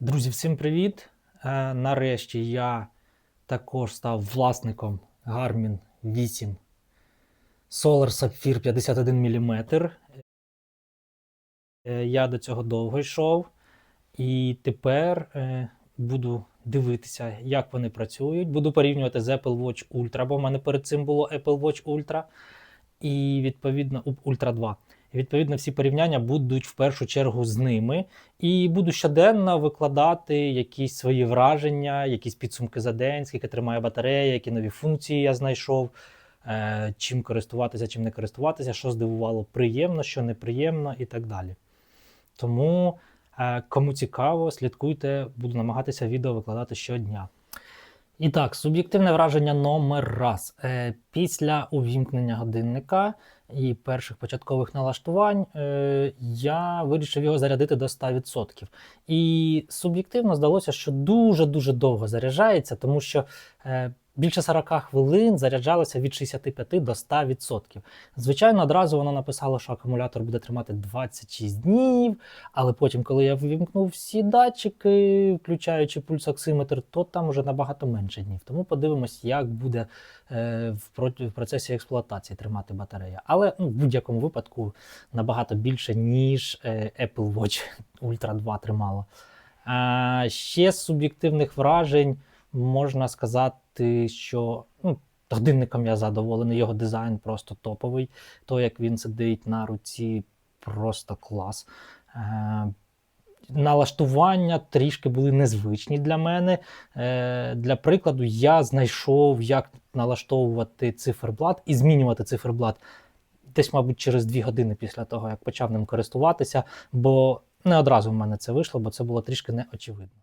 Друзі, всім привіт! Е, Нарешті я також став власником Garmin 8 Solar Sapphire 51 мм. Я до цього довго йшов, і тепер е, буду дивитися, як вони працюють. Буду порівнювати з Apple Watch Ultra, бо в мене перед цим було Apple Watch Ultra і відповідно Ultra 2. І, Відповідно, всі порівняння будуть в першу чергу з ними. І буду щоденно викладати якісь свої враження, якісь підсумки за день, скільки тримає батарея, які нові функції я знайшов, е, чим користуватися, чим не користуватися, що здивувало приємно, що неприємно і так далі. Тому, е, кому цікаво, слідкуйте, буду намагатися відео викладати щодня. І так, суб'єктивне враження номер раз. Е, Після увімкнення годинника і перших початкових налаштувань е, я вирішив його зарядити до 100%. І суб'єктивно здалося, що дуже-дуже довго заряджається, тому що е, більше 40 хвилин заряджалося від 65 до 100%. Звичайно, одразу воно написало, що акумулятор буде тримати 26 днів, але потім, коли я ввімкнув всі датчики, включаючи пульсоксиметр, то там вже набагато менше днів. Тому подивимось, як буде е, в процесі експлуатації тримати батарея. Але ну, в будь-якому випадку набагато більше, ніж е, Apple Watch Ultra 2 тримало. А, ще з суб'єктивних вражень можна сказати, що ну, годинником я задоволений, його дизайн просто топовий. То, як він сидить на руці, просто клас. Е, налаштування трішки були незвичні для мене. Е, для прикладу, я знайшов, як налаштовувати циферблат і змінювати циферблат десь, мабуть, через дві години після того, як почав ним користуватися, бо не одразу в мене це вийшло, бо це було трішки неочевидно.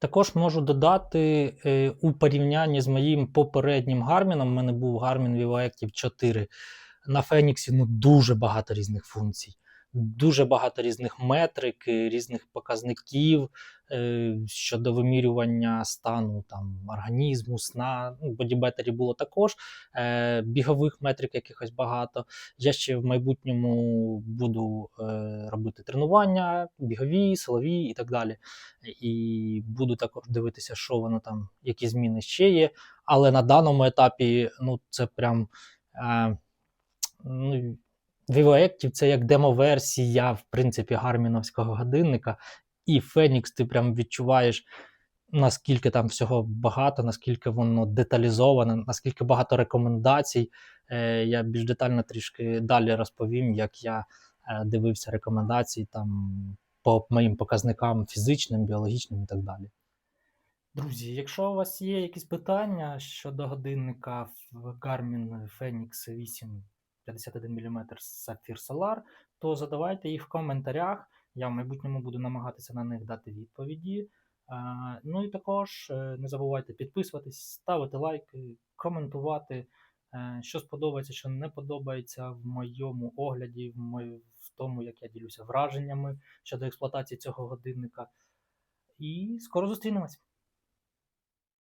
Також можу додати е, у порівнянні з моїм попереднім Гарміном, в мене був Garmin VivoActive 4. На Феніксі ну, дуже багато різних функцій, дуже багато різних метрик, е, різних показників е, щодо вимірювання стану там, організму, сна. Ну, бодібетері було також, е, бігових метрик якихось багато. Я ще в майбутньому буду е, робити тренування, бігові, силові і так далі. І буду також дивитися, що воно там, які зміни ще є. Але на даному етапі, ну, це прям. Е, ну, VivoActive це як демо-версія, в принципі, гарміновського годинника, і Phoenix ти прям відчуваєш, наскільки там всього багато, наскільки воно деталізоване, наскільки багато рекомендацій. Е, я більш детально трішки далі розповім, як я дивився рекомендації там по моїм показникам фізичним, біологічним і так далі. Друзі, якщо у вас є якісь питання щодо годинника в Garmin Fenix 8 51 мм Sapphire Solar, то задавайте їх в коментарях. Я в майбутньому буду намагатися на них дати відповіді. Е, Ну і також е, не забувайте підписуватись, ставити лайки, коментувати, е, що сподобається, що не подобається в моєму огляді, в, в тому, як я ділюся враженнями щодо експлуатації цього годинника. І скоро зустрінемось.